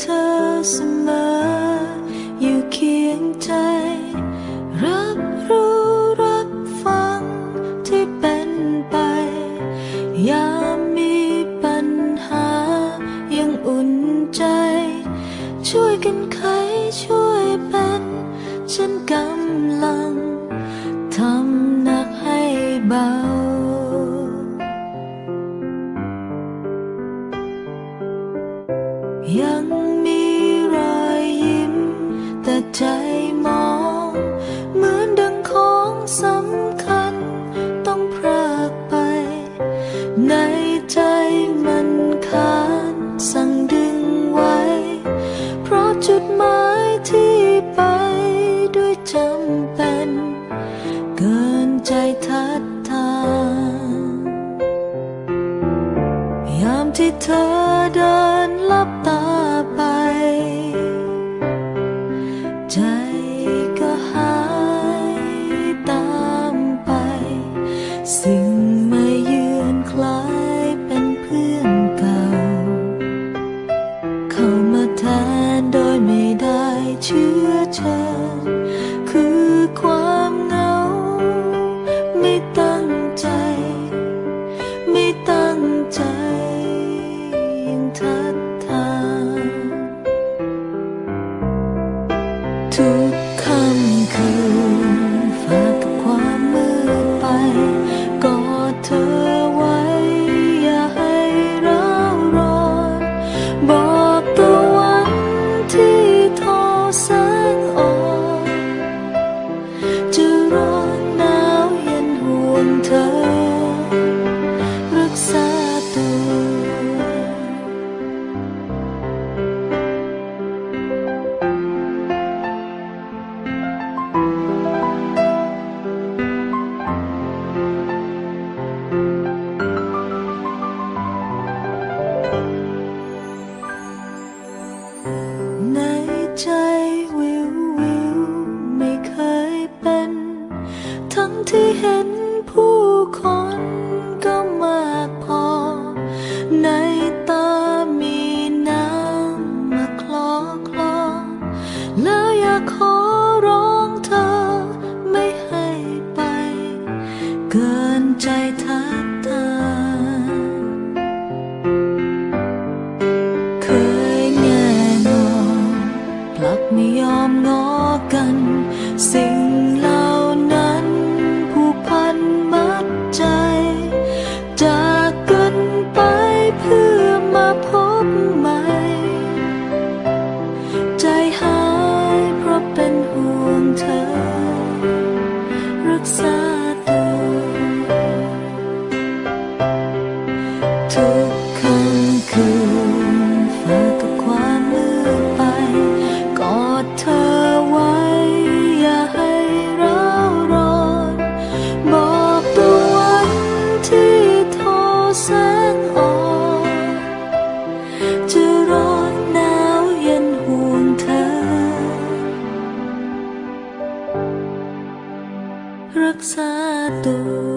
เธอเสมอ อยู่เคียงใจ รับรู้รับฟังที่เป็นไป ยามมีปัญหา ยังอุ่นใจ ช่วยกันไขช่วยเป็น ฉันกำลัง ทำหนักให้เบา ที่เธอเดินลับตาไป ใจก็หายตามไป สิ่งไม่ยือนคล้ายเป็นเพื่อนเก่า เข้ามาแทนโดยไม่ได้เชื่อเธอ 坎坷 ที่เห็น satu.